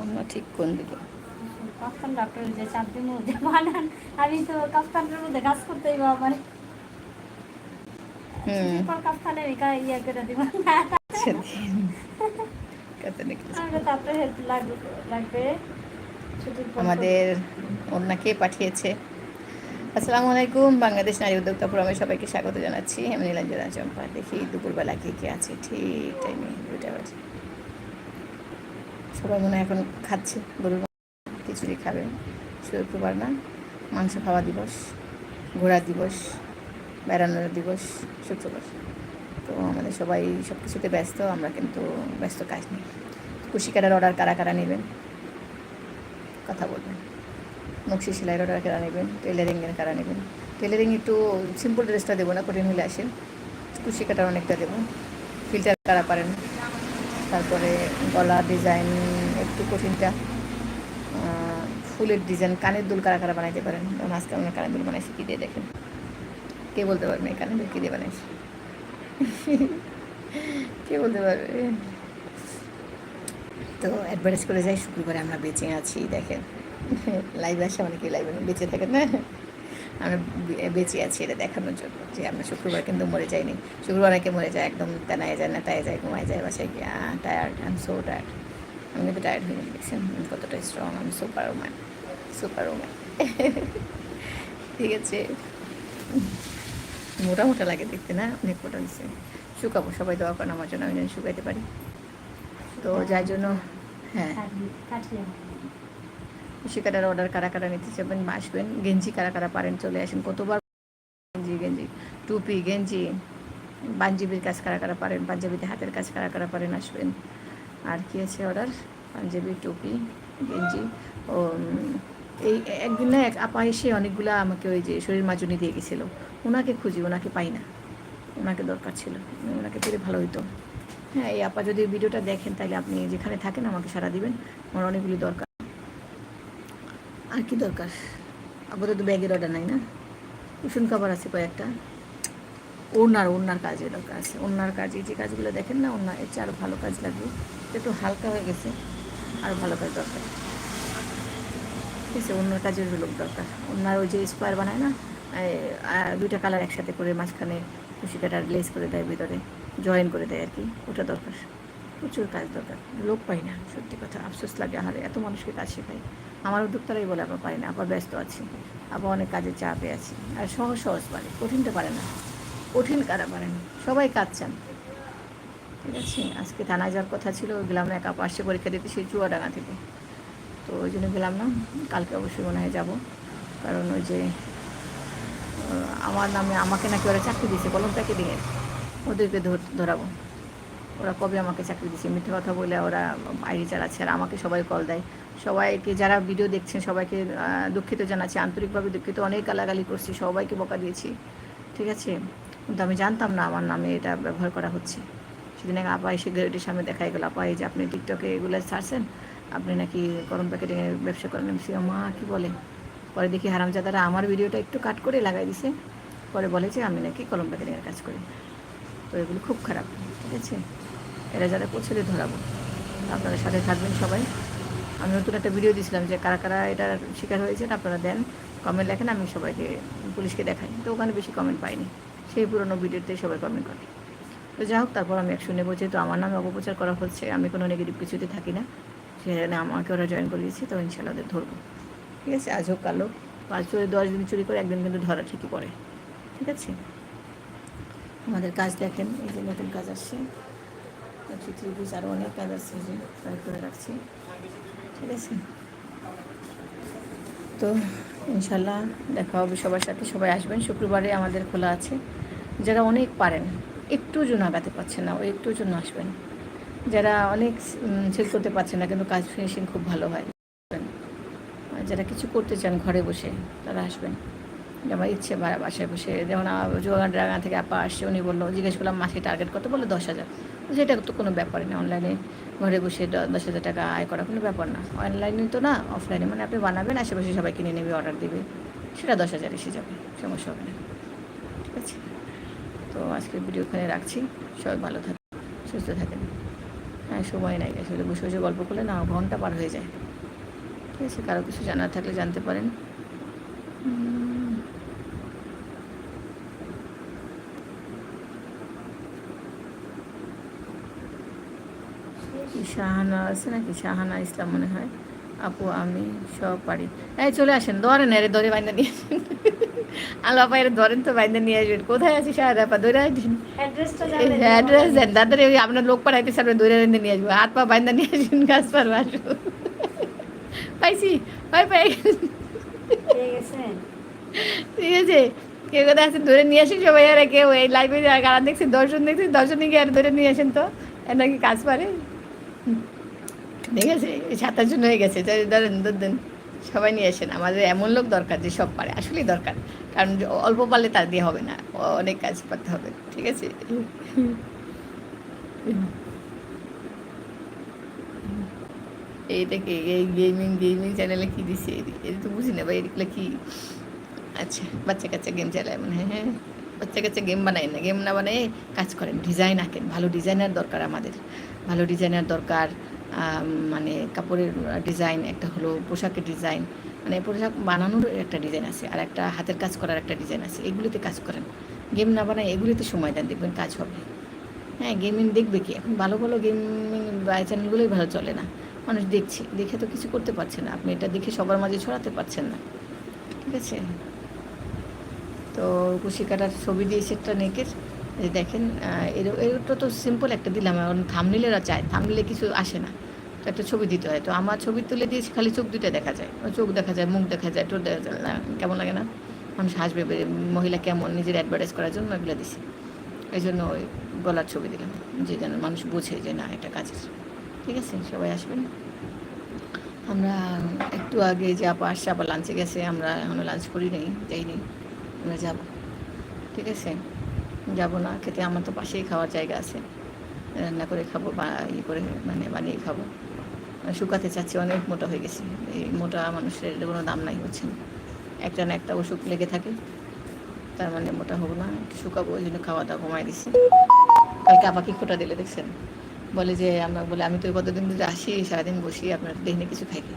অন্য ঠিক কোন দিকে? ডাক্তার যে চার দিন মধ্যে বানান আমি তো কাপ্তানের মধ্যে কাজ করতেই বা আমার হুম। পর কাপ্তানের ইয়ে করে দিব। আচ্ছা আমাদের অন্যকে পাঠিয়েছে। আসসালামু আলাইকুম বাংলাদেশ নারী উদ্যোক্তা ফোরামে সবাইকে স্বাগত জানাচ্ছি। আমি নীলাঞ্জনা চম্পা দেখি দুপুরবেলা কে কে আছে ঠিক টাইমে দুটা বাজে। সবাই মনে এখন খাচ্ছে। গরুর খিচুড়ি খাবে। শুক্রবার না, মাংস খাওয়া দিবস ঘোরা দিবস, বেড়ানোর দিবস, শুক্রবার। তো আমাদের সবাই সব কিছুতে ব্যস্ত, আমরা কিন্তু ব্যস্ত কাজ নেই। কুশি কাটার অর্ডার কারা কারা নেবেন? কথা বলবেন। নকশি সেলাইয়ের অর্ডার কারা নেবেন? টেলারিংয়ের কারা নেবেন? টেলারিং একটু সিম্পল ড্রেসটা দেবো না, কঠিন হলে আসেন। কুশি কাটার অনেকটা দেবো। ফিল্টার কারা পারেন? তারপরে গলা ডিজাইন একটু কঠিনটা ফুলের ডিজাইন কানের দুল কারা কারা বানাইতে পারেন? যেমন আজকে আমরা কানের দুল বানাইছি, কী দিয়ে দেখেন? কে বলতে পারবে এই কানের দুল কী দিয়ে বানাইছি? কে বলতে পারবে? তো অ্যাডভার্টাইজ করে যাই, শুক্রবারে আমরা বেঁচে আছি, দেখেন। লাইভ আসে অনেকেই লাইভে বেঁচে থাকেন না? আমরা বেঁচে আছি এটা দেখানোর জন্য যে আমরা শুক্রবার কিন্তু মরে যাইনি। শুক্রবার অনেকে মরে যায়, একদম তেনায় যায় না তাই যায়, ঘুমায় যায়, বাসায় গিয়ে tired I am so tired আমি কিন্তু টায়ার্ড হয়ে দেখছেন কতটা স্ট্রং আমি সুপার ওম্যান সুপার ওম্যান ঠিক আছে। মোটা মোটা লাগে দেখতে, না? অনেক মোটা হয়েছে। শুকাবো, সবাই দোয়া করেন আমার জন্য, আমি যেন শুকাইতে পারি। তো যার জন্য হ্যাঁ। কাটিয়ে অর্ডার কারা কারা নিতে চাবেন আসবেন গেঞ্জি কারা কারা পারেন, চলে আসেন, কতবার গেঞ্জি গেঞ্জি, টুপি, গেঞ্জি, পাঞ্জাবির কাজ কারা কারা পারেন, পাঞ্জাবিতে হাতের কাজ কারা কারা পারেন, আসবেন। আর কি আছে অর্ডার পাঞ্জাবি, টুপি, গেঞ্জি, ও এই একদিন না এক আপা এসে অনেকগুলা আমাকে ওই যে শরীর মাজুনি দিয়ে গেছিল। ওনাকে খুঁজি ওনাকে পাই না। ওনাকে দরকার ছিল। ওনাকে পেলে ভালো হতো হ্যাঁ এই আপা যদি ভিডিওটা দেখেন, তাহলে আপনি যেখানে থাকেন আমাকে সারা দিবেন। আমার অনেকগুলি দরকার। আর কি দরকার? আপাতত ব্যাগের অর্ডার নাই না? কুশন কাবার আছে কয়েকটা। ওড়নার ওড়নার কাজে দরকার আছে। ওড়নার কাজে যে কাজগুলো দেখেন না, ওড়না, এর চেয়ে আরও ভালো কাজ লাগবে। একটু হালকা হয়ে গেছে আরও ভালো কাজ দরকার। ঠিক আছে অন্য কাজের লোক দরকার। ওনার ওই যে স্কোয়ার বানায় না দুইটা কালার একসাথে করে মাঝখানে কুশি কাটার লেস করে দেয়, ভিতরে জয়েন করে দেয় আর কি। ওটা দরকার। প্রচুর কাজ দরকার। লোক পাই না, সত্যি কথা। আফসোস লাগে, আহারে, এত মানুষকে কাজ শেখাই আমার উদ্যোক্তারাই বলে আবার পারি না, আবার ব্যস্ত আছি, আবার অনেক কাজের চাপে আছি। আর সহজ সহজ পারে, কঠিনটা পারে না। কঠিন কারা পারে না সবাই কাজ চান ঠিক আছে, আজকে থানায় যাওয়ার কথা ছিল, গেলাম না, একা পাশে পরীক্ষা দিতে, সেই চুয়াডাঙ্গা থেকে। তো ওই জন্য গেলাম না, কালকে অবশ্যই মনে হয় যাব। কারণ ওই যে আমার নামে আমাকে নাকি ওরা চাকরি দিয়েছে কলম প্যাকে দিয়ে ওদেরকে ধর- ধরাবো। ওরা কবে আমাকে চাকরি দিয়েছে? মিথ্যে কথা বলে ওরা আইডি চালাচ্ছে আর আমাকে সবাই কল দেয়। সবাইকে যারা ভিডিও দেখছেন, সবাইকে দুঃখিত জানাচ্ছি। আন্তরিকভাবে দুঃখিত, অনেক গালাগালি করছি, সবাইকে বকা দিয়েছি। ঠিক আছে? কিন্তু আমি জানতাম না আমার নামে এটা ব্যবহার করা হচ্ছে। সেদিন এক আপা এসে গেটের সামনে দেখাই গেল, আপা, এই যে আপনি টিকটকে এগুলো ছাড়ছেন? আপনি নাকি গরম প্যাকেটে ব্যবসা করেন? মা, কী বলে? পরে দেখি হারামজাদারা আমার ভিডিওটা একটু কাট করে লাগাই দিছে। পরে বলে যে, আমি নাকি কলম প্যাকেটিংয়ের কাজ করি। তো এগুলো খুব খারাপ, ঠিক আছে? এরা যারা করছে দিয়ে ধরাবো। আপনারা সাথে থাকবেন সবাই। আমি নতুন একটা ভিডিও দিয়েছিলাম যে কারা কারা এটার শিকার হয়েছেন, আপনারা দেন কমেন্ট লেখেন, আমি সবাইকে, পুলিশকে দেখাই। তো ওখানে বেশি কমেন্ট পাইনি। সেই পুরনো ভিডিওতে সবাই কমেন্ট করে। তো যাই হোক, তারপর আমি একশো নেব। যেহেতু আমার নামে অপপ্রচার করা হচ্ছে, আমি কোনো নেগেটিভ কিছুতে থাকি না। সেখানে আমাকে ওরা জয়েন করিয়েছে তো ইনশাল্লাহ ওদের ধরবো। ঠিক আছে? আজ হোক, কালো পাঁচ চুরি দশ দিন চুরি করে একদিন কিন্তু ধরা ঠিকই পড়ে। ঠিক আছে? আমাদের কাজ দেখেন, এই যে নতুন কাজ আসছে। পিস আরও অনেক কাজ আছে যে ট্রাই করে রাখছি। ঠিক আছে? তো ইনশাল্লাহ দেখা হবে সবার সাথে। সবাই আসবেন। শুক্রবারে আমাদের খোলা আছে। যারা অনেক পারেন, একটু জন্য আগাতে পারছেন না ওই একটু জন্য আসবেন। যারা অনেক সেল করতে পারছেন না, কিন্তু কাজ ফিনিশিং খুব ভালো হয়। যারা কিছু করতে চান, ঘরে বসে তারা আসবেন। যেমন ইচ্ছে বা- বাসায় বসে, যেমন জোগান ড্রাগা থেকে আপা আসছে, উনি বলল, জিজ্ঞেস করলাম মাসে টার্গেট কত? বলল দশ হাজার। সেটা তো কোনো ব্যাপারই না অনলাইনে ঘরে বসে দশ হাজার টাকা আয় করা কোনো ব্যাপার না। অনলাইনে তো না অফলাইনে মানে আপনি বানাবেন, আশেপাশে সবাই কিনে নেবে অর্ডার দিবে। সেটা দশ হাজার এসে যাবে, সমস্যা হবে না। ঠিক আছে? তো আজকের ভিডিও ওখানে রাখছি। সবাই ভালো থাকেন সুস্থ থাকেন। হ্যাঁ সময় নাই, আসলে বসে বসে গল্প করলে না ঘণ্টা পার হয়ে যায়। ঠিক আছে? কারও কিছু জানার থাকলে জানতে পারেন উম, কি শাহানা আছে নাকি? শাহানা ইসলাম মনে হয়। আপু আমি সব পারি। এই চলে আসেন। ধরেন এর ধরে বাইন্দা নিয়ে আসেন। আল্লাহ পায়ের ধরেন তো বাইন্দা নিয়ে আসবেন। কোথায় আছে শাহাদা আপা ধরে আসবেন অ্যাড্রেস দেন। তাদের ওই আপনার লোক পাঠাইতে সামনে ধরে রেঁধে নিয়ে আসব হাত পা বাইন্দা নিয়ে আসবেন গাছ পার আসব পাইছি? পাই পাই ঠিক আছে। কেউ কোথায় আছে ধরে নিয়ে আসেন সবাই। আর কেউ এই লাইভে গান দেখছি? দর্শন দেখছি? দর্শনে গিয়ে আর ধরে নিয়ে আসেন তো? এর নাকি কাজ পারে। ঠিক আছে? সাতাশ জন হয়ে গেছে। ধরেন, ধর দেন সবাই নিয়ে আসেন। আমাদের এমন লোক দরকার যে সব পারে। আসলেই দরকার। কারণ অল্প পারলে তার দিয়ে হবে না। অনেক কাজ করতে হবে। ঠিক আছে? এইটা কি এই গেমিং গেমিং চ্যানেলে কি দিছে? এটা তো বুঝি না ভাই, এগুলো কি? আচ্ছা বাচ্চা কাচ্চা গেম চালায় মনে হয়? বাচ্চা কাচ্চা গেম বানায় না। গেম না বানায় কাজ করেন। ডিজাইন আঁকেন। ভালো ডিজাইনার দরকার আমাদের। ভালো ডিজাইনার দরকার। মানে কাপড়ের ডিজাইন একটা হলো পোশাকের ডিজাইন মানে পোশাক বানানোর একটা ডিজাইন আছে, আর একটা হাতের কাজ করার একটা ডিজাইন আছে। এগুলিতে কাজ করেন। গেম না বানায় এগুলিতে সময় দেন, দেখবেন কাজ হবে। হ্যাঁ গেমিং দেখবে কি? এখন ভালো ভালো গেমিং চ্যানেলগুলোই ভালো চলে না। মানুষ দেখছে, দেখে তো কিছু করতে পারছে না। আপনি এটা দেখে সবার মাঝে ছড়াতে পারছেন না। ঠিক আছে? তো কুশি কাটার ছবি দিয়েছে একটা নেকের দেখেন এর এটা তো সিম্পল একটা দিলাম। এখন থামনিলেরা চায়। থামনিলে কিছু আসে না। একটা ছবি দিতে হয়। তো আমার ছবি তুলে দিয়েছি খালি চোখ দুইটা দেখা যায়। চোখ দেখা যায় মুখ দেখা যায় টোট দেখা যায়। না, কেমন লাগে না? মানুষ হাসবে মহিলা কেমন? নিজের অ্যাডভার্টাইজ করার জন্য এগুলো দিছি। এই জন্য ওই গলার ছবি দিলাম যে যেন মানুষ বোঝে যে না এটা কাজের। ঠিক আছে? সবাই আসবেন। আমরা একটু আগে যে আপা আসছে আবার লাঞ্চে গেছে আমরা এখনও লাঞ্চ করি নেই যাইনি। আমরা যাব। ঠিক আছে? যাব না খেতে আমার তো পাশেই খাওয়ার জায়গা আছে। রান্না করে খাব বা ই করে মানে বানিয়ে খাব। শুকাতে চাচ্ছি, অনেক মোটা হয়ে গেছে। এই মোটা মানুষের কোনো দাম নাই হচ্ছে না একটা না একটা অসুখ লেগে থাকে। তার মানে মোটা হব না শুকাবো ওই জন্য খাওয়া দাওয়া কমাই দিচ্ছি কালকে আপাকে খোটা দিলে, দেখছেন? বলে যে, আমরা বলে, আমি তো কতদিন ধরে আসি, সারাদিন বসি, আপনার দেখিনি কিছু খাইকে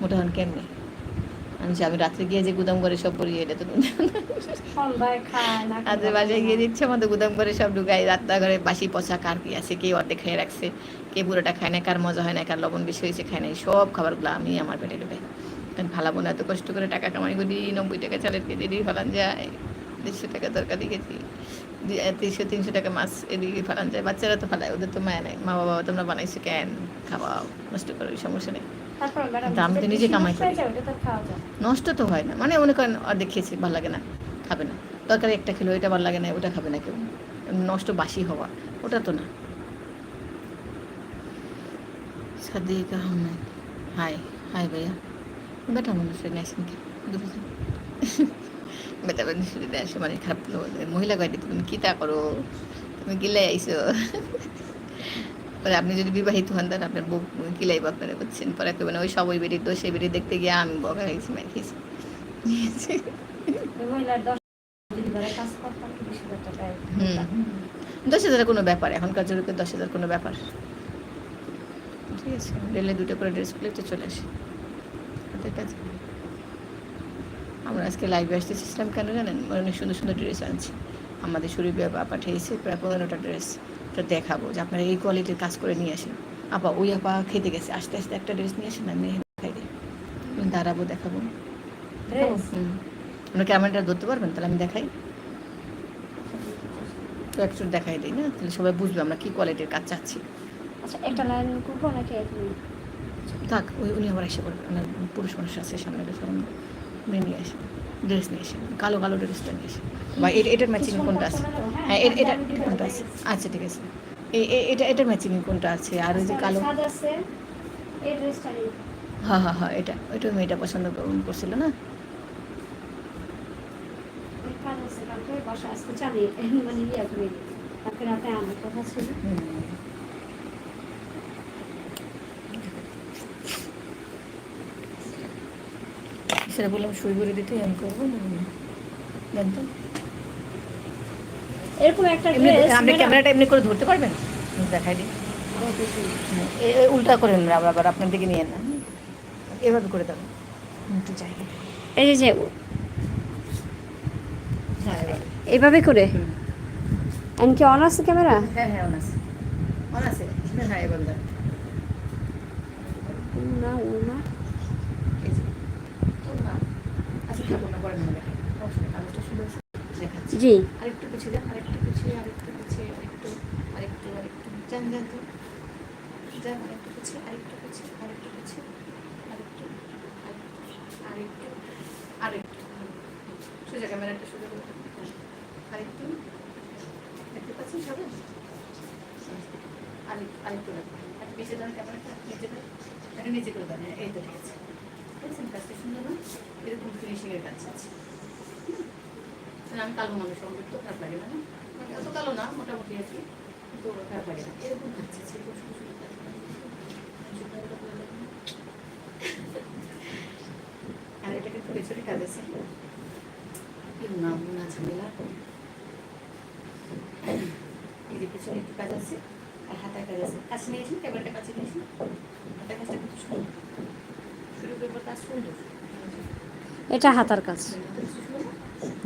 মোটা হন কেমনি? আমি আমি রাত্রে গিয়ে যে গুদাম করে সব করি এটা তো আজকে বাসায় গিয়ে দিচ্ছে মতো গুদাম করে সব ঢুকাই রান্নাঘরে বাসি পচা কার কি আছে কে অর্ধেক খেয়ে রাখছে কে পুরোটা খায় না কার মজা হয় না কার লবণ বেশি হয়েছে খায় না এই সব খাবারগুলো আমি আমার পেটে ঢুকাই। কারণ ফালাবো না এত কষ্ট করে টাকা কামাই করি নব্বই টাকা চালের কেজি দিয়ে ফালান যায় দেড়শো টাকা তরকারি কেজি তিনশো তিনশো টাকা মাছ এদিকে ফালান যায় বাচ্চারা তো ফালায় ওদের তো মায়া নাই মা বাবা তোমরা বানাইছো কেন? খাওয়াও নষ্ট করো সমস্যা নেই। আমি তো নিজে কামাই করি। নষ্ট তো হয় না। মানে মনে করেন অর্ধেক খেয়েছি ভালো লাগে না খাবে না। তরকারি একটা খেলো এটা ভালো লাগে না ওটা খাবে না কেউ। নষ্ট বাসি হওয়া ওটা তো না। সাদিক আহমেদ। হাই হাই ভাইয়া। বেটা মানুষের নেশন কে বেটা মানুষের নেশন মানে খারাপ মহিলা গাড়ি তুমি কি তা করো? তুমি গিলে আইসো পরে আপনি যদি বিবাহিত হন তাহলে আপনার বউ কিলাইব আপনারা করছেন? পরে কেউ ওই সব ওই বেরিয়ে দোষ এই বেরিয়ে দেখতে গিয়ে আমি বকা হয়েছি মাই খেয়েছি। দশ তো হাজার কোনো ব্যাপার এখনকার যুগে দশ হাজার কোনো ব্যাপার। ঠিক আছে রেলে দুটো করে ড্রেস প্লেটে চলে আসি। কাছে আমরা আজকে লাইভে আসতেছিলাম কেন জানেন? অনেক সুন্দর সুন্দর ড্রেস আনছি। আমাদের শরীর বাবা পাঠিয়েছে প্রায় পনেরোটা ড্রেস তো দেখাবো যে আপনারা এই কোয়ালিটির কাজ করে নিয়ে আসেন। আপা ওই আপা খেতে গেছে আস্তে আস্তে একটা ড্রেস নিয়ে আসেন আমি দিই। দাঁড়াবো দেখাবো। আপনার ক্যামেরাটা ধরতে পারবেন? তাহলে আমি দেখাই। তো একটু দেখাই দিই না? তাহলে সবাই বুঝবে আমরা কি কোয়ালিটির কাজ চাচ্ছি। আচ্ছা একটা লাইন নাকি তুমি থাক ওই উনি আবার এসে পড়বে। পুরুষ মানুষ আছে সামনে সামনে নিয়ে আসে ড্রেস নিয়ে আসে কালো কালো ড্রেসটা নিয়ে আসে বা এটার ম্যাচিং কোনটা আছে? হ্যাঁ এটা কোনটা আছে? আচ্ছা ঠিক আছে। এই এটা এটার ম্যাচিং কোনটা আছে? আর ওই যে কালো সাজ আছে এই ড্রেসটা নেই। হ্যাঁ হ্যাঁ হ্যাঁ এটা ওইটা মেয়েটা পছন্দ কর- করছিল না? বাসা আসতে জানি মানে ইয়ে করে রাতে আমার কথা ছিল। সেটা বললাম সই করে দিতে আমি করব না জানতাম এরকম একটা আপনি ক্যামেরাটা এমনি করে ধরতে পারবেন? দেখাই দিই। উল্টা করে নেন আবার আপনার দিকে নিয়ে না এভাবে করে দাও একটু জায়গা এই যে হ্যাঁ এভাবে। এইভাবে করে। এমন কি অন আছে ক্যামেরা? হ্যাঁ হ্যাঁ অন আছে। অন আছে। হ্যাঁ দাও না ও না এই যে। আচ্ছা থাকুন না পরে নেবে অবশ্যই কাগজটা সুন্দর দেখাচ্ছি। জি। আরেকটু পিছিয়ে যান আরেকটু পিছিয়ে আরেকটু পিছিয়ে আরেকটু আরেকটু আরেকটু যান যান তো যান আরেকটু পিছিয়ে আরেকটু পিছিয়ে আরেকটু পিছিয়ে আরেকটু আরেকটু আরেকটু সোজা ক্যামেরাটা সোজা করে। আরেকটু দেখতে পাচ্ছেন সবাই? আরেকটু আরেকটু পিছিয়ে দেন ক্যামেরাটা দেন একটু নিচে করে দেন হ্যাঁ, এই তো ঠিক আছে। দেখছেন? কাজটা সুন্দর না এরকম ফিনিশিংয়ের কাজ আছে। আমি কালো মানুষ আমার তো খারাপ লাগে না মানে? অত কালো না, মোটামুটি আর কি। কিন্তু খারাপ লাগে না। এরকম কাজ করে। জুতাগুলো খুলে দেখুন। আর এটা কিন্তু পেছনে কাজ আছে। কি নাম না ঝামেলা। এই একটু কাজ আছে, আর হাতায় কাজ আছে। কাছে নিয়েছেন? ক্যামেরাটা কাছে নিয়েছেন? হাতায় কাজটা কিন্তু সুন্দর শুরু করব কাজ সুন্দর এটা হাতার কাজ।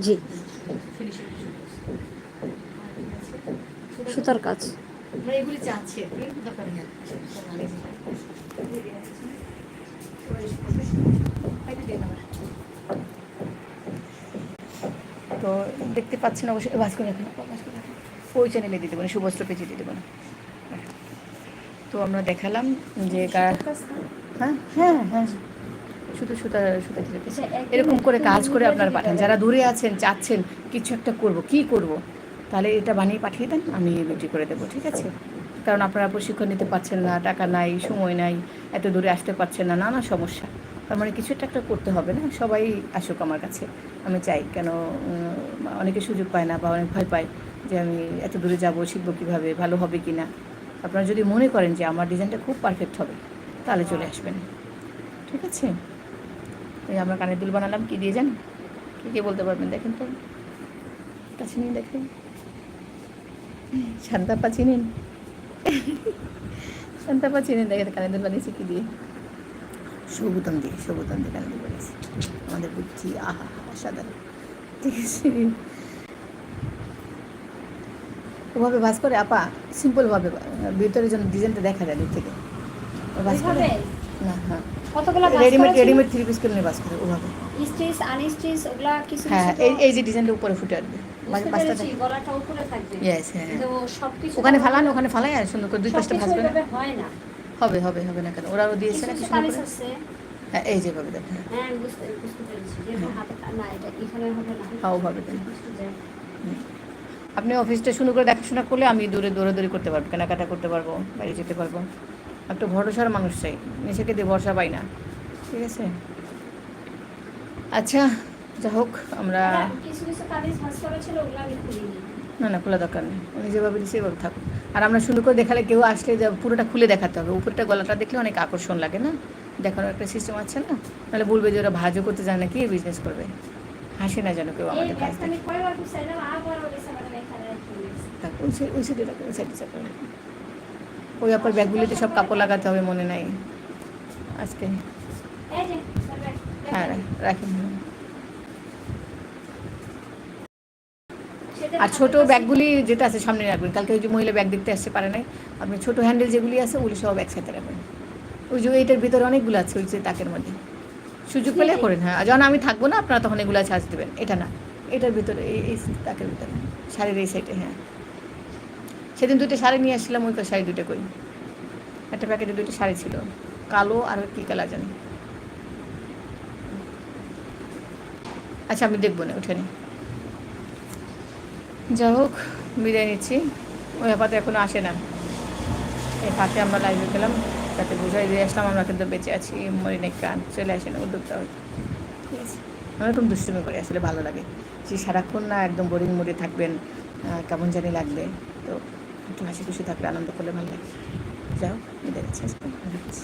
জি। সুতার কাজ। তো দেখতে পাচ্ছেন অবশ্যই বাস করে রাখুন ওই চ্যানেলে দিতে পারেন শুভস্ত্র পেজে দিতে পারেন। তো আমরা দেখালাম যে কার হ্যাঁ হ্যাঁ হ্যাঁ। শুধু সুতা সুতা দিতে এরকম করে কাজ করে আপনারা পাঠান। যারা দূরে আছেন চাচ্ছেন কিছু একটা করব কি করব? তাহলে এটা বানিয়ে পাঠিয়ে দেন আমি বিক্রি করে দেবো ঠিক আছে? কারণ আপনারা প্রশিক্ষণ নিতে পারছেন না টাকা নাই সময় নাই এত দূরে আসতে পারছেন না নানা সমস্যা। তার মানে কিছু একটা করতে হবে না? সবাই আসুক আমার কাছে। আমি চাই কেন অনেকে সুযোগ পায় না বা অনেক ভয় পায় যে আমি এত দূরে যাব শিখব কীভাবে ভালো হবে কি না আপনারা যদি মনে করেন যে আমার ডিজাইনটা খুব পারফেক্ট হবে তাহলে চলে আসবেন। ঠিক আছে? আমরা কানের দুল বানালাম কি দিয়ে যান কী কী বলতে পারবেন দেখেন তো। কাছে নিয়ে দেখেন। শান্তাপা চিনেন শান্তাপা চিনেন দেখেন কানের দুল বানিয়েছি কি দিয়ে? সবুতম দিয়ে সবুতম দিয়ে কানের দুল বানিয়েছি। আমাদের বুদ্ধি আহা সাধারণ ঠিক আছে ওভাবে ভাজ করে আপা সিম্পলভাবে ভিতরে যেন ডিজাইনটা দেখা যায় দূর থেকে। ভাজ করে। না হ্যাঁ কতগুলো রেডিমেড রেডিমেড থ্রি পিস করে বাস করে ওভাবে। স্টিচ আনস্টিচ ওগুলা কিছু হ্যাঁ এই এই যে ডিজাইনটা উপরে ফুটে আসবে। গলাটা উপরে থাকবে। Yes, হ্যাঁ। ওখানে ফালান ওখানে ফালাই আর সুন্দর করে দুই পাশটা না হয় না। হবে হবে হবে না কেন? ওরাও দিয়েছে না কিছু হ্যাঁ এই যে ভাবে দেখেন হ্যাঁ। বুঝতে বুঝতে পেরেছি। হাতে না এটা এখানে হবে না। হাও ভাবে দেন আপনি অফিসটা শুরু করে দেখাশোনা করলে আমি দূরে দৌড়াদৌড়ি করতে পারব কেনাকাটা করতে পারব বাইরে যেতে পারব। একটু ভরসার মানুষ চাই। নিজেকে দিয়ে ভরসা পাই না। ঠিক আছে? আচ্ছা যা হোক আমরা না না খোলা দরকার নেই। উনি যেভাবে দিচ্ছে সেভাবে থাকুক আর আমরা সুন্দর করে দেখালে কেউ আসলে পুরোটা খুলে দেখাতে হবে। উপরটা গলাটা দেখলে অনেক আকর্ষণ লাগে না? দেখানোর একটা সিস্টেম আছে না? নাহলে বলবে যে ওরা ভাজও করতে জানে না কি বিজনেস করবে? হাসি না যেন কেউ আমাদের কাছ থেকে। ওই সাইডে ওই রাখো। আপনার ব্যাগগুলিতে সব কাপড় লাগাতে হবে মনে নাই। আজকে। হ্যাঁ। রাখেন আর ছোট ব্যাগগুলি যেটা আছে সামনে রাখবেন। কালকে ওই যে মহিলা ব্যাগ দেখতে আসতে পারে নাই। আপনি ছোট হ্যান্ডেল যেগুলি আছে ওগুলি সব একসাথে রাখবেন। ওই যে এইটার ভিতরে অনেকগুলো আছে ওই যে তাকের মধ্যে। সুযোগ পেলে করেন হ্যাঁ। যখন আমি থাকব না আপনারা তখন এগুলো ছাড় দেবেন। এটা না। এটার ভিতরে এই এই তাকের ভিতরে। শাড়ির এই সাইডে হ্যাঁ। সেদিন দুটো শাড়ি নিয়ে আসছিলাম, ওই শাড়ি দুটো কই? একটা প্যাকেটে দুটো শাড়ি ছিল, কালো আর কী কালার জানি। আচ্ছা আমি দেখব না, উঠে নি। যা হোক, বিদায় নিচ্ছি। ওই আপাতত এখনও আসে না। এই ফাঁকে আমরা লাইভে গেলাম, তাতে বুঝাই দিয়ে আসলাম, আমরা কিন্তু বেঁচে আছি মরি নেই কান, চলে আসে না উদ্যোক্তা হয়ে। ঠিক আছে আমার এরকম করে, আসলে ভালো লাগে। যে সারাক্ষণ না একদম বোরিং মোডে থাকবেন কেমন জানি লাগবে। তো একটু হাসি খুশি থাকলে আনন্দ করলে ভালো লাগে যাও দেখছি হাফেজ।